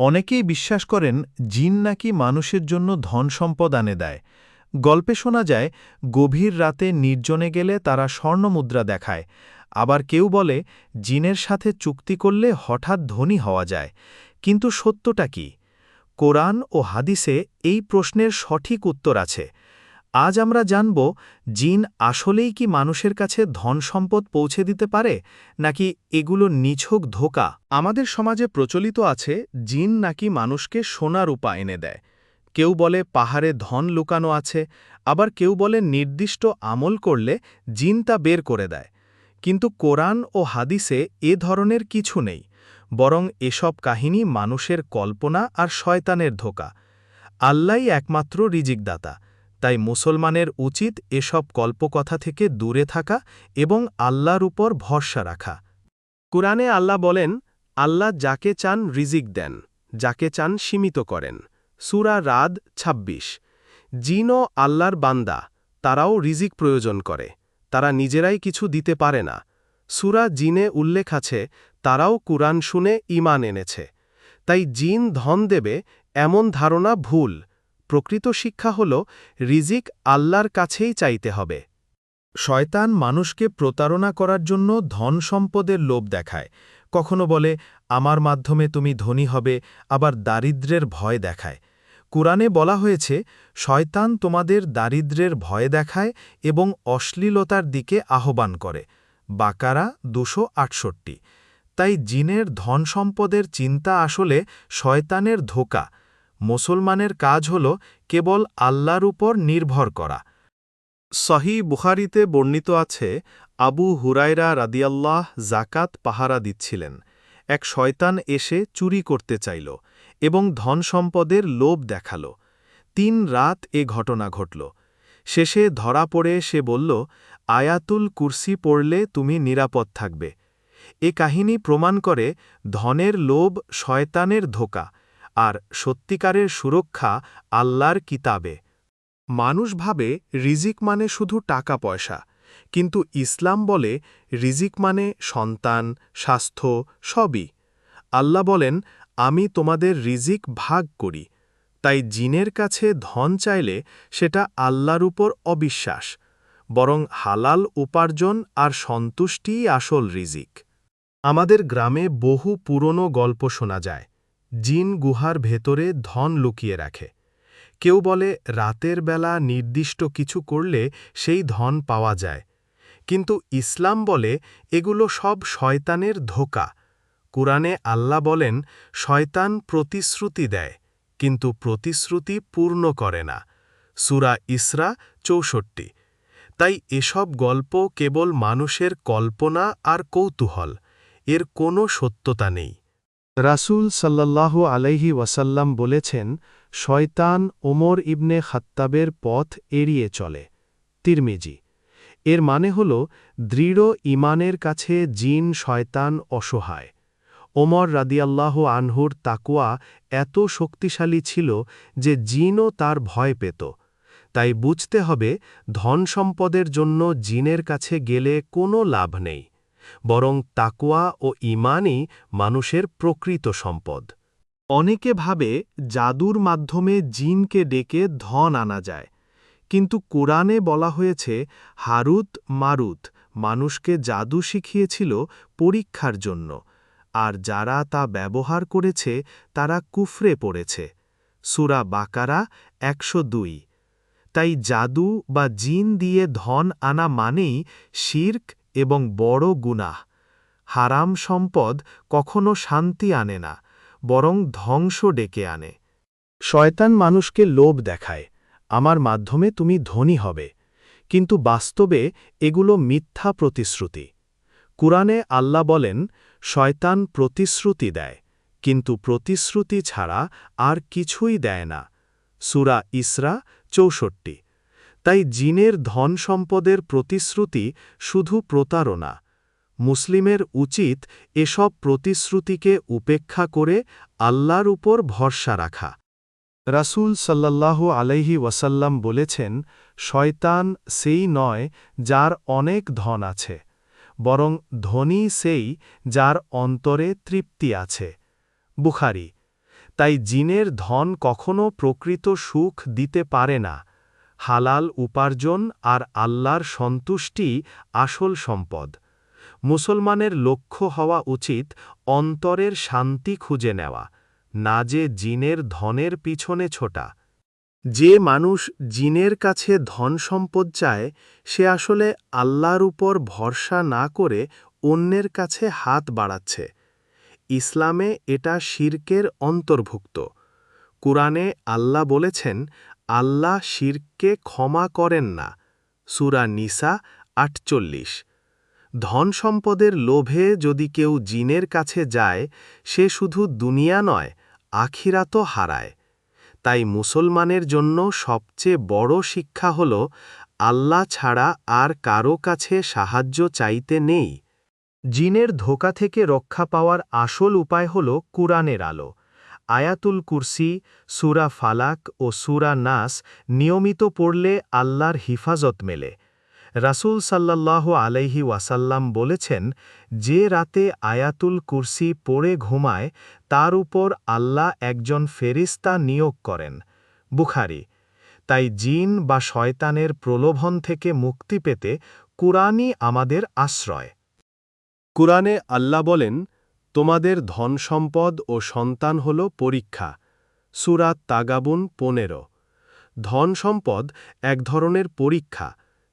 অনেকেই বিশ্বাস করেন জিন নাকি মানুষের জন্য ধন সম্পদ আনে দেয়। গল্পে শোনা যায়, গভীর রাতে নির্জনে গেলে তারা স্বর্ণমুদ্রা দেখায়। আবার কেউ বলে, জিনের সাথে চুক্তি করলে হঠাৎ ধনী হওয়া যায়। কিন্তু সত্যটা কি? কোরআন ও হাদিসে এই প্রশ্নের সঠিক উত্তর আছে। আজ আমরা জানব, জিন আসলেই কি মানুষের কাছে ধন সম্পদ পৌঁছে দিতে পারে, নাকি এগুলো নিছক ধোকা? আমাদের সমাজে প্রচলিত আছে, জিন নাকি মানুষকে সোনার উপা এনে দেয়। কেউ বলে পাহাড়ে ধন লুকানো আছে, আবার কেউ বলে নির্দিষ্ট আমল করলে জিন তা বের করে দেয়। কিন্তু কোরআন ও হাদিসে এ ধরনের কিছু নেই, বরং এসব কাহিনী মানুষের কল্পনা আর শয়তানের ধোকা। আল্লাই একমাত্র রিজিকদাতা। তাই মুসলমানের উচিত এসব কল্পকথা থেকে দূরে থাকা এবং আল্লাহর উপর ভরসা রাখা। কুরআনে আল্লাহ বলেন, আল্লাহ যাকে চান রিজিক দেন, যাকে চান সীমিত করেন। সুরা রাদ ২৬ জিনও আল্লাহর বান্দা, তারাও রিজিক প্রয়োজন করে, তারা নিজেরাই কিছু দিতে পারে না। সুরা জিনে উল্লেখ আছে, তারাও কুরআন শুনে ইমান এনেছে। তাই জিন ধন দেবে, এমন ধারণা ভুল। প্রকৃত শিক্ষা হল রিজিক আল্লাহর কাছেই চাইতে হবে। শয়তান মানুষকে প্রতারণা করার জন্য ধন সম্পদের লোভ দেখায়। কখনো বলে, আমার মাধ্যমে তুমি ধনী হবে, আবার দারিদ্রের ভয় দেখায়। কুরআনে বলা হয়েছে, শয়তান তোমাদের দারিদ্রের ভয় দেখায় এবং অশ্লীলতার দিকে আহ্বান করে। বাকারা দুশো আটষট্টি। তাই জিনের ধন সম্পদের চিন্তা আসলে শয়তানের ধোকা। মুসলমানের কাজ হল কেবল আল্লাহর উপর নির্ভর করা। সহি বুখারিতে বর্ণিত আছে, আবু হুরাইরা রাদিয়াল্লাহ জাকাত পাহারা দিচ্ছিলেন। এক শয়তান এসে চুরি করতে চাইল এবং ধন সম্পদের লোভ দেখাল। তিন রাত এ ঘটনা ঘটল। শেষে ধরা পড়ে সে বলল, আয়াতুল কুরসি পড়লে তুমি নিরাপদ থাকবে। এ কাহিনী প্রমাণ করে ধনের লোভ শয়তানের ধোকা। আর সত্যিকারের সুরক্ষা আল্লাহর কিতাবে। মানুষ ভাবে রিজিক মানে শুধু টাকা পয়সা, কিন্তু ইসলাম বলে রিজিক মানে সন্তান, স্বাস্থ্য সবই। আল্লাহ বলেন, আমি তোমাদের রিজিক ভাগ করি, তাই জিনের কাছে ধন চাইলে সেটা আল্লাহর উপর অবিশ্বাস, বরং হালাল উপার্জন আর সন্তুষ্টিই আসল রিজিক। আমাদের গ্রামে বহু পুরনো গল্প শোনা যায়। জিন গুহার ভেতরে ধন লুকিয়ে রাখে। কেউ বলে, রাতের বেলা নির্দিষ্ট কিছু করলে সেই ধন পাওয়া যায়। কিন্তু ইসলাম বলে, এগুলো সব শয়তানের ধোকা। কুরআনে আল্লাহ বলেন, শয়তান প্রতিশ্রুতি দেয়, কিন্তু প্রতিশ্রুতি পূর্ণ করে না। সুরা ইসরা চৌষট্টি। তাই এসব গল্প কেবল মানুষের কল্পনা আর কৌতূহল, এর কোনো সত্যতা নেই। রাসুল সাল্লাহ আলাইহি ওয়াসাল্লাম বলেছেন, শয়তান ওমর ইবনে খাত্তাবের পথ এড়িয়ে চলে। তিরমিজি। এর মানে হল, দৃঢ় ইমানের কাছে জিন শয়তান অসহায়। ওমর রাদিয়াল্লাহ আনহুর তাকুয়া এত শক্তিশালী ছিল যে জিনও তার ভয় পেত। তাই বুঝতে হবে ধন সম্পদের জন্য জিনের কাছে গেলে কোনো লাভ নেই। বরং তাকুয়া ও ইমানই মানুষের প্রকৃত সম্পদ। অনেকে ভাবে জাদুর মাধ্যমে জিনকে ডেকে ধন আনা যায়, কিন্তু কোরআনে বলা হয়েছে, হারুত মারুত, মানুষকে জাদু শিখিয়েছিল পরীক্ষার জন্য, আর যারা তা ব্যবহার করেছে, তারা কুফরে পড়েছে। সুরা বাকারা একশো দুই। তাই জাদু বা জিন দিয়ে ধন আনা মানেই শির্ক এবং বড় গুনাহ। হারাম সম্পদ কখনো শান্তি আনে না, বরং ধ্বংস ডেকে আনে। শয়তান মানুষকে লোভ দেখায়, আমার মাধ্যমে তুমি ধনী হবে। কিন্তু বাস্তবে এগুলো মিথ্যা প্রতিশ্রুতি। কুরআনে আল্লাহ বলেন, শয়তান প্রতিশ্রুতি দেয়, কিন্তু প্রতিশ্রুতি ছাড়া আর কিছুই দেয় না। সুরা ইসরা চৌষট্টি। তাই জিনের ধন সম্পদের প্রতিশ্রুতি শুধু প্রতারণা। মুসলিমের উচিত এসব প্রতিশ্রুতিকে উপেক্ষা করে আল্লাহর উপর ভরসা রাখা। রাসুল সাল্লাহ আলাইহি ওয়াসাল্লাম বলেছেন, শয়তান সেই নয় যার অনেক ধন আছে, বরং ধনী সেই যার অন্তরে তৃপ্তি আছে। বুখারি, তাই জিনের ধন কখনো প্রকৃত সুখ দিতে পারে না হালাল উপার্জন আর আল্লাহর সন্তুষ্টি আসল সম্পদ। মুসলমানের লক্ষ্য হওয়া উচিত অন্তরের শান্তি খুঁজে নেওয়া, না যে জিনের ধনের পিছনে ছোটা। যে মানুষ জিনের কাছে ধন সম্পদ চায়, সে আসলে আল্লাহর উপর ভরসা না করে অন্যের কাছে হাত বাড়াচ্ছে। ইসলামে এটা শির্কের অন্তর্ভুক্ত। কুরআনে আল্লাহ বলেছেন আল্লাহ শিরকে ক্ষমা করেন না। সুরা নিসা আটচল্লিশ। ধন সম্পদের লোভে যদি কেউ জিনের কাছে যায়, সে শুধু দুনিয়া নয়, আখিরাতও হারায়। তাই মুসলমানের জন্য সবচেয়ে বড় শিক্ষা হল, আল্লাহ ছাড়া আর কারও কাছে সাহায্য চাইতে নেই। জিনের ধোকা থেকে রক্ষা পাওয়ার আসল উপায় হল কুরআনের আলো। আয়াতুল কুরসি, সুরা ফালাক ও সুরা নাস নিয়মিত পড়লে আল্লাহর হিফাজত মেলে। রাসূল সাল্লাল্লাহ আলাইহি ওয়াসাল্লাম বলেছেন, যে রাতে আয়াতুল কুরসি পড়ে ঘুমায়, তার উপর আল্লাহ একজন ফেরিস্তা নিয়োগ করেন। বুখারি। তাই জিন বা শয়তানের প্রলোভন থেকে মুক্তি পেতে কুরআনই আমাদের আশ্রয়। কুরআনে আল্লাহ বলেন তোমাদের ধন সম্পদ ও সন্তান হল পরীক্ষা। সুরাত তাগাবুন পনেরো। ধন সম্পদ এক ধরনের পরীক্ষা,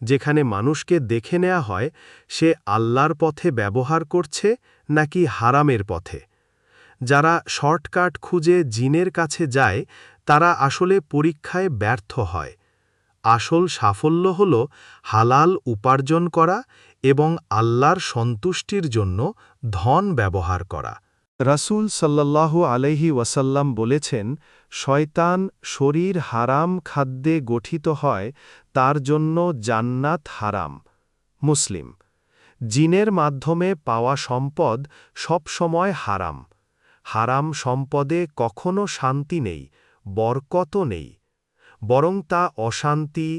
যেখানে মানুষকে দেখে নেয়া হয় সে আল্লাহর পথে ব্যবহার করছে নাকি হারামের পথে। যারা শর্টকাট খুঁজে জিনের কাছে যায়, তারা আসলে পরীক্ষায় ব্যর্থ হয়। আসল সাফল্য হল হালাল উপার্জন করা এবং আল্লাহর সন্তুষ্টির জন্য ধন ব্যবহার করা। রাসূল সাল্লাল্লাহু আলাইহি ওয়াসাল্লাম বলেছেন, শয়তান শরীর হারাম খাদ্যে গঠিত হয়, তার জন্য জান্নাত হারাম। মুসলিম, জিনের মাধ্যমে পাওয়া সম্পদ সবসময় হারাম। হারাম সম্পদে কখনো শান্তি নেই বরকত নেই। বরং তা অশান্তি,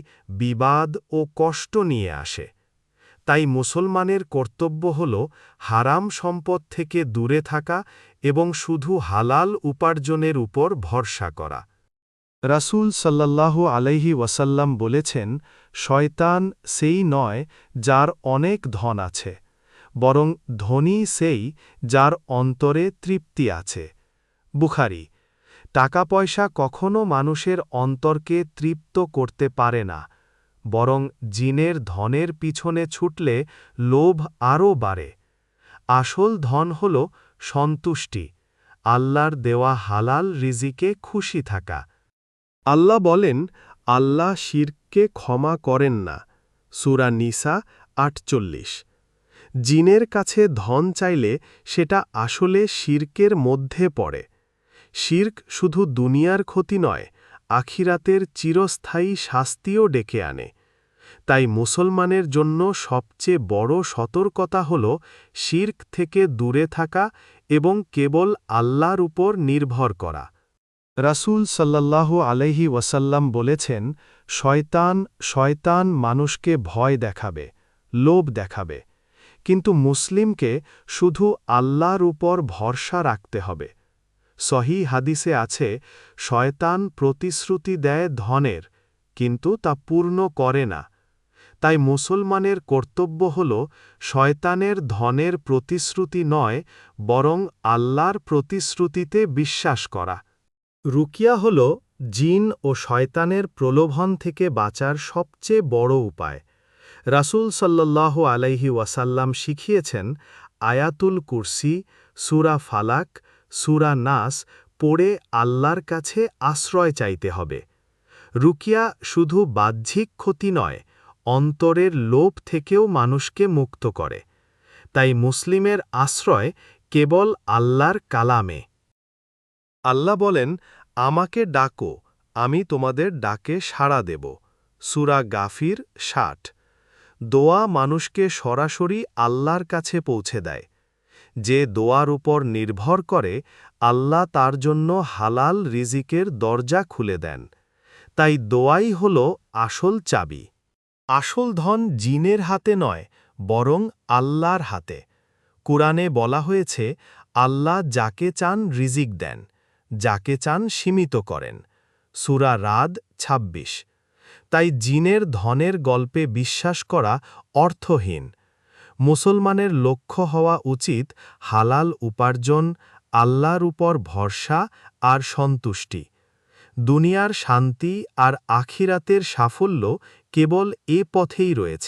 বিবাদ ও কষ্ট নিয়ে আসে। তাই মুসলমানের কর্তব্য হল হারাম সম্পদ থেকে দূরে থাকা এবং শুধু হালাল উপার্জনের উপর ভরসা করা। রাসূল সাল্লাল্লাহু আলাইহি ওয়াসাল্লাম বলেছেন, শয়তান সেই নয় যার অনেক ধন আছে, বরং ধনী সেই যার অন্তরে তৃপ্তি আছে। বুখারি টাকা পয়সা কখনো মানুষের অন্তরকে তৃপ্ত করতে পারে না, বরং জিনের ধনের পিছনে ছুটলে লোভ আরও বাড়ে। আসল ধন হল সন্তুষ্টি, আল্লাহর দেওয়া হালাল রিজিকে খুশি থাকা। আল্লাহ বলেন, আল্লাহ শিরকে ক্ষমা করেন না। সুরা নিসা আটচল্লিশ। জিনের কাছে ধন চাইলে সেটা আসলে শির্কের মধ্যে পড়ে শির্ক শুধু দুনিয়ার ক্ষতি নয়, আখিরাতের চিরস্থায়ী শাস্তিও ডেকে আনে। তাই মুসলমানের জন্য সবচেয়ে বড় সতর্কতা হল শির্ক থেকে দূরে থাকা এবং কেবল আল্লাহর উপর নির্ভর করা। রাসূল সাল্লাল্লাহু আলাইহি ওয়াসাল্লাম বলেছেন, শয়তান শয়তান মানুষকে ভয় দেখাবে, লোভ দেখাবে। কিন্তু মুসলিমকে শুধু আল্লাহর উপর ভরসা রাখতে হবে। সহি হাদিসে আছে, শয়তান প্রতিশ্রুতি দেয় ধনের, কিন্তু তা পূর্ণ করে না। তাই মুসলমানের কর্তব্য হল শয়তানের ধনের প্রতিশ্রুতি নয়, বরং আল্লাহর প্রতিশ্রুতিতে বিশ্বাস করা। রুকিয়া হল জিন ও শয়তানের প্রলোভন থেকে বাঁচার সবচেয়ে বড় উপায়। রাসূল সাল্লাল্লাহু আলাইহি ওয়াসাল্লাম শিখিয়েছেন, আয়াতুল কুরসি, সুরা ফালাক সুরা নাস পড়ে আল্লাহর কাছে আশ্রয় চাইতে হবে। রুকিয়া শুধু বাহ্যিক ক্ষতি নয়, অন্তরের লোভ থেকেও মানুষকে মুক্ত করে। তাই মুসলিমের আশ্রয় কেবল আল্লাহর কালামে। আল্লাহ বলেন, আমাকে ডাকো, আমি তোমাদের ডাকে সাড়া দেব। সুরা গাফির ষাট। দোয়া মানুষকে সরাসরি আল্লাহর কাছে পৌঁছে দেয়। যে দোয়ার উপর নির্ভর করে, আল্লাহ তার জন্য হালাল রিজিকের দরজা খুলে দেন। তাই দোয়াই হল আসল চাবি। আসল ধন জিনের হাতে নয়, বরং আল্লাহর হাতে। কুরআনে বলা হয়েছে, আল্লাহ যাকে চান রিজিক দেন, যাকে চান সীমিত করেন। সুরা রাদ ২৬ তাই জিনের ধনের গল্পে বিশ্বাস করা অর্থহীন। মুসলমানের লক্ষ্য হওয়া উচিত হালাল উপার্জন, আল্লাহর উপর ভরসা আর সন্তুষ্টি। দুনিয়ার শান্তি আর আখিরাতের সাফল্য কেবল এ পথেই রয়েছে।